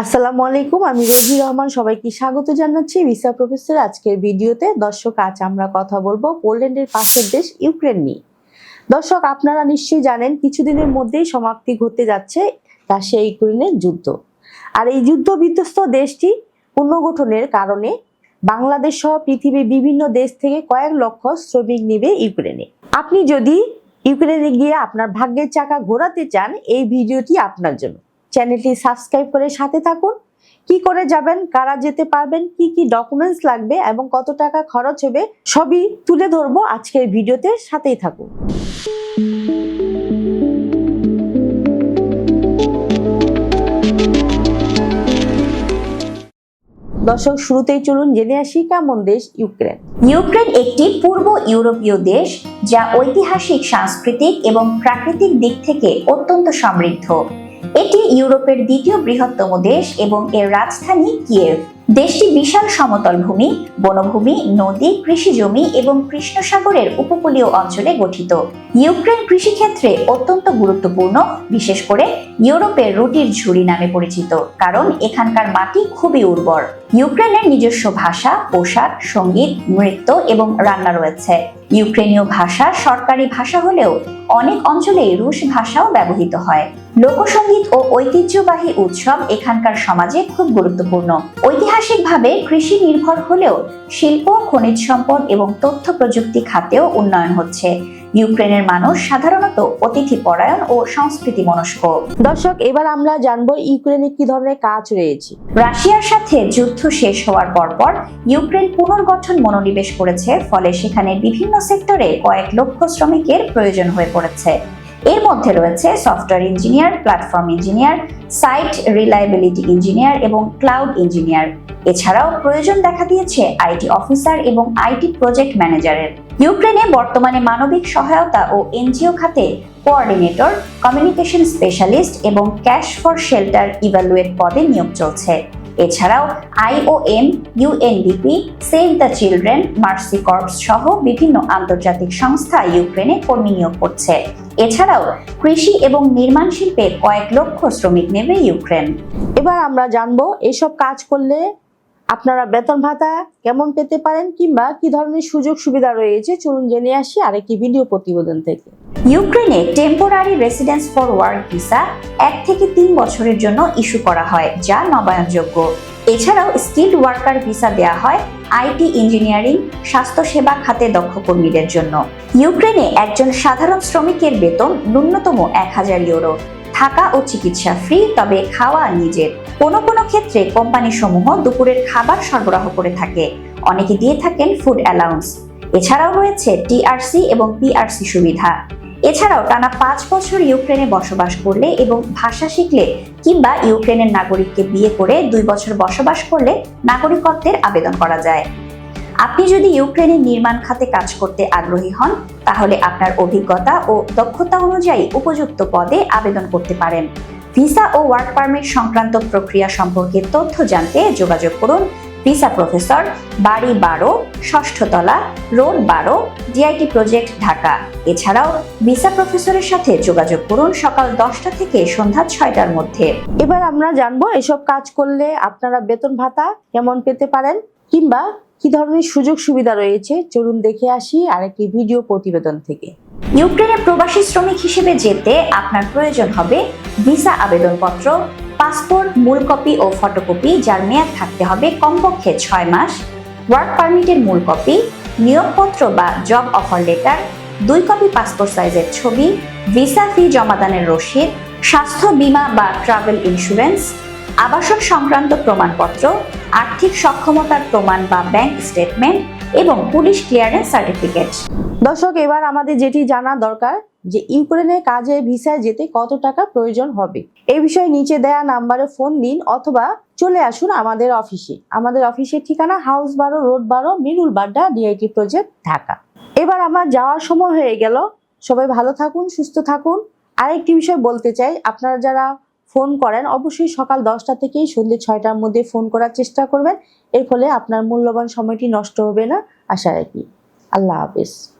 আসসালামু আলাইকুম, আমি রোজি রহমান, সবাইকে স্বাগত জানাচ্ছি ভিসা প্রফেসর আজকের ভিডিওতে। দর্শক, আজ আমরা কথা বলব পোল্যান্ডের পাশের দেশ ইউক্রেন নিয়ে। দর্শক, আপনারা নিশ্চয়ই জানেন, কিছুদিনের মধ্যেই সমাপ্তি ঘটতে যাচ্ছে রাশিয়া ইউক্রেনের যুদ্ধ। আর এই যুদ্ধ বিধ্বস্ত দেশটি পুনর্গঠনের কারণে বাংলাদেশ সহ পৃথিবীর বিভিন্ন দেশ থেকে কয়েক লক্ষ শ্রমিক নেবে ইউক্রেনে। আপনি যদি ইউক্রেনে গিয়ে আপনার ভাগ্যের চাকা ঘোরাতে চান, এই ভিডিওটি আপনার জন্য। চ্যানেলটি সাবস্ক্রাইব করে সাথে থাকুন। কি করে যাবেন, কারা যেতে পারবেন, কি কি ডকুমেন্টস লাগবে এবং কত টাকা খরচ হবে, সবই তুলে ধরবো আজকের ভিডিওতে। সাথেই থাকুন। দর্শক, শুরুতেই চলুন জেনে আসি কেমন দেশ ইউক্রেন। ইউক্রেন একটি পূর্ব ইউরোপীয় দেশ যা ঐতিহাসিক, সাংস্কৃতিক এবং প্রাকৃতিক দিক থেকে অত্যন্ত সমৃদ্ধ। এটি ইউরোপের দ্বিতীয় বৃহত্তম দেশ এবং এর রাজধানী কিয়েভ। দেশটি বিশাল সমতল ভূমি, বনভূমি, নদী, কৃষি জমি এবং কৃষ্ণ সাগরের উপকূলীয় অঞ্চলে গঠিত। ইউক্রেন কৃষিক্ষেত্রে অত্যন্ত গুরুত্বপূর্ণ, বিশেষ করে ইউরোপের রুটির ঝুড়ি নামে পরিচিত, কারণ এখানকার মাটি খুবই উর্বর। ইউক্রেনের নিজস্ব ভাষা, পোশাক, সংগীত, নৃত্য এবং রান্না রয়েছে। ইউক্রেনীয় ভাষা সরকারি ভাষা হলেও অনেক অঞ্চলে রুশ ভাষাও ব্যবহৃত হয়। লোকসঙ্গীত ও ঐতিহ্যবাহী উৎসব এখানকার সমাজে খুব গুরুত্বপূর্ণ। ঐতিহাসিকভাবে কৃষি নির্ভর হলেও শিল্প খনিজ সম্পদ এবং তথ্য প্রযুক্তি খাতেও উন্নয়ন হচ্ছে। ইউক্রেনের মানুষ সাধারণত অতিথি পরায়ণ ও সংস্কৃতি মনস্ক। দর্শক এবার আমরা জানব ইউক্রেনে কি ধরনের কাজ রয়েছে। রাশিয়ার সাথে যুদ্ধ শেষ হওয়ার পরপর ইউক্রেন পুনর্গঠন মনোনিবেশ করেছে ফলে সেখানে বিভিন্ন সেক্টরে কয়েক লক্ষ শ্রমিকের প্রয়োজন হয়ে পড়েছে। এর মধ্যে রয়েছে software engineer platform engineer site reliability engineer এবং ক্লাউড ইঞ্জিনিয়ার এছাড়াও প্রয়োজন দেখা দিয়েছে আইটি অফিসার এবং আইটি প্রজেক্ট ম্যানেজারের ইউক্রেনে বর্তমানে মানবিক সহায়তা ও এনজিও খাতে কোঅর্ডিনেটর কমিউনিকেশন স্পেশালিস্ট এবং ক্যাশ ফর শেল্টার ইভ্যালুয়েট পদে নিয়োগ চলছে। এছাড়াও IOM UNDP save the children, Mercy Corps সহ বিভিন্ন আন্তর্জাতিক সংস্থা ইউক্রেনে কর্মী নিয়োগ করছে। এছাড়াও কৃষি এবং নির্মাণ শিল্পে কয়েক লক্ষ শ্রমিক নেবে ইউক্রেন। এবার আমরা জানব এসব কাজ করলে আপনারা বেতন ভাতা কেমন পেতে পারেন কিংবা কি ধরনের সুযোগ সুবিধা রয়েছে? চলুন জেনে আসি আরেকটি ভিডিও প্রতিবেদন থেকে। ইউক্রেনে temporary residence for work visa এক থেকে তিন বছরের জন্য ইস্যু করা হয়, যা নবায়নযোগ্য। এছাড়াও স্কিল্ড ওয়ার্কার ভিসা দেওয়া হয় আইটি ইঞ্জিনিয়ারিং স্বাস্থ্যসেবা খাতে দক্ষ কর্মীদের জন্য। ইউক্রেনে একজন সাধারণ শ্রমিকের বেতন ন্যূনতম এক হাজার ইউরো। থাকা ও চিকিৎসা ফ্রি তবে খাওয়া নিজের। কোনো কোনো ক্ষেত্রে কোম্পানি সমূহ দুপুরের খাবার সরবরাহ করে থাকে। অনেকে দিয়ে থাকেন ফুড অ্যালাউন্স এছাড়াও রয়েছে টিআরসি এবং পিআরসি সুবিধা। এছাড়াও টানা পাঁচ বছর ইউক্রেনে বসবাস করলে এবং ভাষা শিখলে কিংবা ইউক্রেনের নাগরিককে বিয়ে করে দুই বছর বসবাস করলে নাগরিকত্বের আবেদন করা যায়। আপনি যদি ইউক্রেনের নির্মাণ খাতে কাজ করতে আগ্রহী হন, তাহলে আপনার অভিজ্ঞতা ও দক্ষতা অনুযায়ী উপযুক্ত পদে আবেদন করতে পারেন। ভিসা ও ওয়ার্ক পারমিট সংক্রান্ত প্রক্রিয়া সম্পর্কে তথ্য জানতে যোগাযোগ করুন ভিসা প্রফেসর বাড়ি বারো, ষষ্ঠতলা, রোড বারো, ডিআইটি প্রজেক্ট ঢাকা। এছাড়াও ভিসা প্রফেসরের সাথে যোগাযোগ করুন সকাল দশটা থেকে সন্ধ্যা ছয়টার মধ্যে। এবার আমরা জানব এসব কাজ করলে আপনারা বেতন ভাতা কেমন পেতে পারেন কিংবা কি ধরনের সুযোগ সুবিধা রয়েছে? চলুন দেখে আসি আরেকটি ভিডিও প্রতিবেদন থেকে। ইউক্রেনে প্রবাসী শ্রমিক হিসেবে যেতে আপনার প্রয়োজন হবে ভিসা আবেদনপত্র, পাসপোর্ট, মূল কপি ও ফটোকপি, যার মেয়াদ থাকতে হবে কমপক্ষে ছয় মাস, ওয়ার্ক পারমিটের মূল কপি, নিয়োগপত্র বা জব অফার লেটার, দুই কপি পাসপোর্ট সাইজের ছবি, ভিসা ফি জমাদানের রসিদ, স্বাস্থ্য বীমা বা ট্রাভেল ইন্স্যুরেন্স, আবাসন সংক্রান্ত প্রমাণপত্র আর্থিক সক্ষমতার প্রমাণ বা ব্যাংক স্টেটমেন্ট এবং পুলিশ ক্লিয়ারেন্স সার্টিফিকেট দর্শক, এবার আমাদের যেটি জানা দরকার যে ইউক্রেনে কাজে ভিসায় যেতে কত টাকা প্রয়োজন হবে? এই বিষয়ে নিচে দেয়া নাম্বারে ফোন দিন অথবা চলে আসুন আমাদের অফিসে আমাদের অফিসের ঠিকানা হাউস বারো রোড বারো মিরুল বাড্ডা ডিআইটি প্রজেক্ট ঢাকা। এবার আমার যাওয়ার সময় হয়ে গেল। সবাই ভালো থাকুন, সুস্থ থাকুন। আরেকটি বিষয় বলতে চাই, আপনারা যারা ফোন করেন, অবশ্যই সকাল দশটা থেকেই সন্ধ্যে ছয়টার মধ্যে ফোন করার চেষ্টা করবেন। এর ফলে আপনার মূল্যবান সময়টি নষ্ট হবে না। আশা রাখি। আল্লাহ হাফিজ।